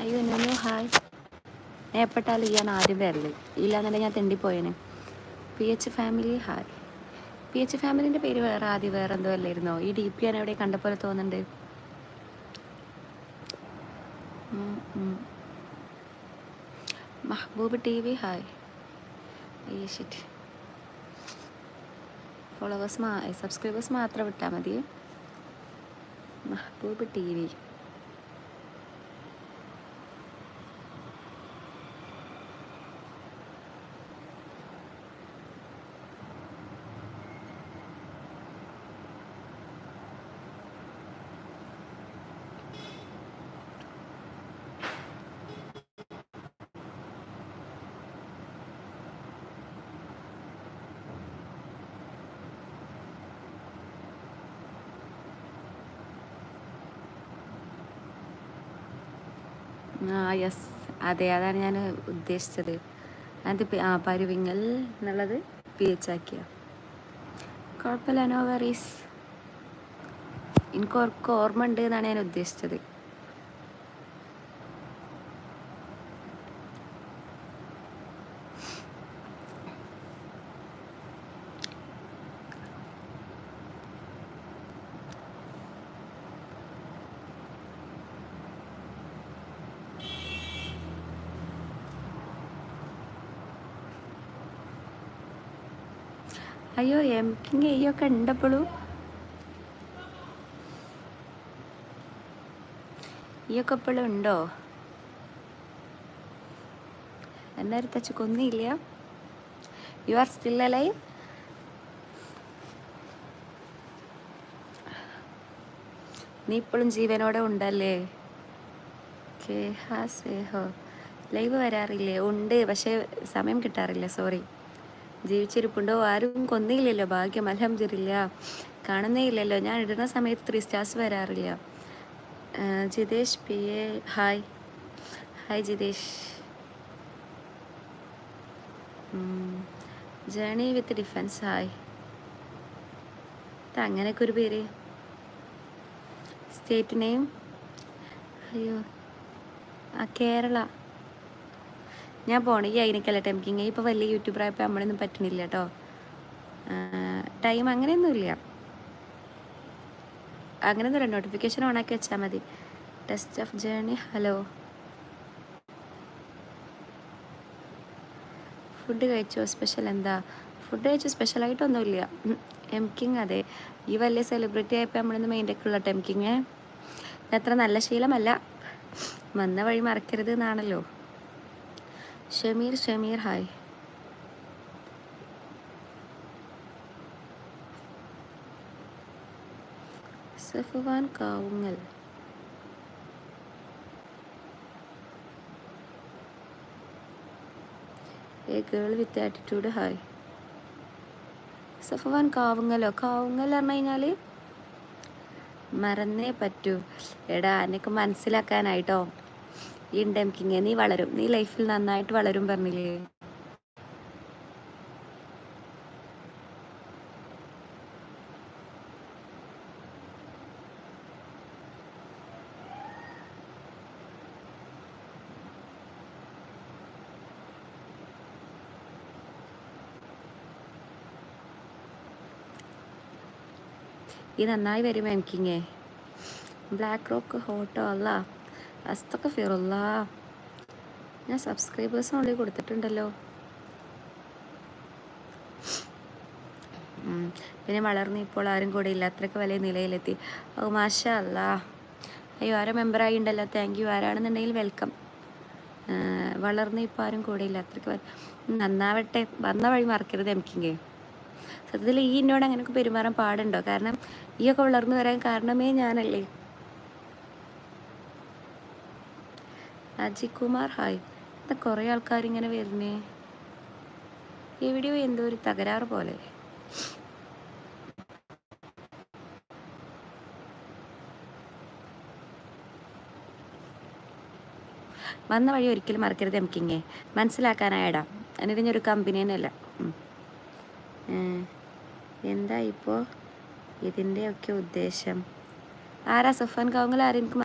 അയ്യോ no hi. ഞാൻ എപ്പോഴാലും ഇയാണ് ആദ്യം വരൽ. ഇല്ലാന്നുണ്ടെങ്കിൽ ഞാൻ തെണ്ടിപ്പോയേനെ. P H family hi. P H ഫാമിലിന്റെ പേര് വേറെ ആദ്യം വേറെ എന്തോ അല്ലായിരുന്നോ? ഈ ഡി പി ഞാൻ എവിടെ കണ്ട പോലെ തോന്നുന്നുണ്ട്. Mahboob T V hi. Shit followers മാ സബ്സ്ക്രൈബേഴ്സ് മാത്രം വിട്ടാൽ മതി. Mahboob T V. ആ യെസ് അതെ അതാണ് ഞാൻ ഉദ്ദേശിച്ചത്. അത് ആ പരുവിങ്ങൽ എന്നുള്ളത് പി എച്ച് ആക്കിയ. കുഴപ്പമില്ല നോ വെറീസ് എനിക്ക് ഓർക്ക് ഓർമ്മ ഉണ്ട് എന്നാണ് ഞാൻ ഉദ്ദേശിച്ചത്. അയ്യോ എം കിങ് എയ്യൊക്കെ ഉണ്ടപ്പോഴും ഈയൊക്കെ ഇപ്പോഴും ഉണ്ടോ? എന്നാരും തച്ച് കൊന്നില്ല. യു ആർ സ്റ്റിൽ അലൈവ് നീ ഇപ്പോഴും ജീവനോടെ ഉണ്ടല്ലേ? കേ ഹാ സേഹോ. ലൈവ് വരാറില്ലേ? ഉണ്ട് പക്ഷേ സമയം കിട്ടാറില്ല സോറി ജീവിച്ചിരിപ്പുണ്ടോ? ആരും കൊന്നില്ലല്ലോ ഭാഗ്യം. അലഹമില്ല കാണുന്നേ ഇല്ലല്ലോ ഞാൻ ഇടുന്ന സമയത്ത് ത്രീ സ്റ്റാർസ് വരാറില്ല. Jithesh P. A. Hi. Hi Jithesh. Journey with defence. Hi. അങ്ങനെയൊക്കെ ഒരു പേര്. State name. അയ്യോ. ആ കേരള. ഞാൻ ഈ അതിനൊക്കെയല്ല ടെംകിങ് ഇപ്പോൾ വലിയ യൂട്യൂബർ ആയപ്പോൾ നമ്മളൊന്നും പറ്റണില്ല കേട്ടോ ടൈം അങ്ങനെയൊന്നുമില്ല. അങ്ങനെയൊന്നുമില്ല നോട്ടിഫിക്കേഷൻ ഓണാക്കി വെച്ചാൽ മതി. Test of journey hello food കഴിച്ചോ? സ്പെഷ്യൽ എന്താ? ഫുഡ് കഴിച്ചോ സ്പെഷ്യലായിട്ടൊന്നുമില്ല എം കിങ് അതെ. ഈ വലിയ സെലിബ്രിറ്റി ആയപ്പോൾ നമ്മളൊന്ന് മെയിന്റെക്കുള്ള ടെം കിങ് അത്ര നല്ല ശീലമല്ല. വന്ന വഴി മറക്കരുത് എന്നാണല്ലോ. Shameer Shameer hi. Safwan Kavungal. A girl with attitude hi. Safwan കാവുങ്ങലോ? Kavungal പറഞ്ഞു കഴിഞ്ഞാൽ മറന്നേ പറ്റൂ. എടാ എനിക്ക് മനസ്സിലാക്കാനായിട്ടോ? ഈ ഡെംകിങ് നീ വളരും. നീ ലൈഫിൽ നന്നായിട്ട് വളരും പറഞ്ഞില്ലേ? ഈ നന്നായി വരും എംകിങ്ങേ ബ്ലാക്ക് റോക്ക് ഹോട്ടോ അല്ല അസ്തൊക്കെ ഫിറുള്ള ഞാൻ സബ്സ്ക്രൈബേഴ്സ് ഓൺലി കൊടുത്തിട്ടുണ്ടല്ലോ പിന്നെ വളർന്ന് ഇപ്പോൾ ആരും കൂടെ ഇല്ല അത്രയ്ക്ക് വലിയ നിലയിലെത്തി. ഓ മാഷ അല്ല അയ്യോ ആരോ മെമ്പറായി ഉണ്ടല്ലോ താങ്ക് യു ആരാണെന്നുണ്ടെങ്കിൽ വെൽക്കം വളർന്ന് ഇപ്പോൾ ആരും കൂടെ ഇല്ല അത്രയ്ക്ക് നന്നാവട്ടെ. വന്ന വഴി മറക്കരുത് എംകിങ്ങേ സത്യത്തിൽ ഈ എന്നോട് അങ്ങനെയൊക്കെ പെരുമാറാൻ പാടുണ്ടോ? കാരണം ഈ ഒക്കെ വളർന്നു വരാൻ കാരണമേ ഞാനല്ലേ. അജിത് കുമാർ ഹായ്. എന്താ കുറേ ആൾക്കാരിങ്ങനെ വരുന്നേ. എവിടെയോ എന്തോ ഒരു തകരാറ് പോലെ. വന്ന വഴി ഒരിക്കലും മറക്കരുത് എംകിങ്ങേ. മനസ്സിലാക്കാനായടാ. എന്നിട്ട് ഞാൻ ഒരു കമ്പനി തന്നെയല്ല. എന്താ ഇപ്പോൾ ഇതിന്റെയൊക്കെ ഉദ്ദേശം? ആരാ സുഫാൻ കൗങ്ങൾ ആരെനിക്ക്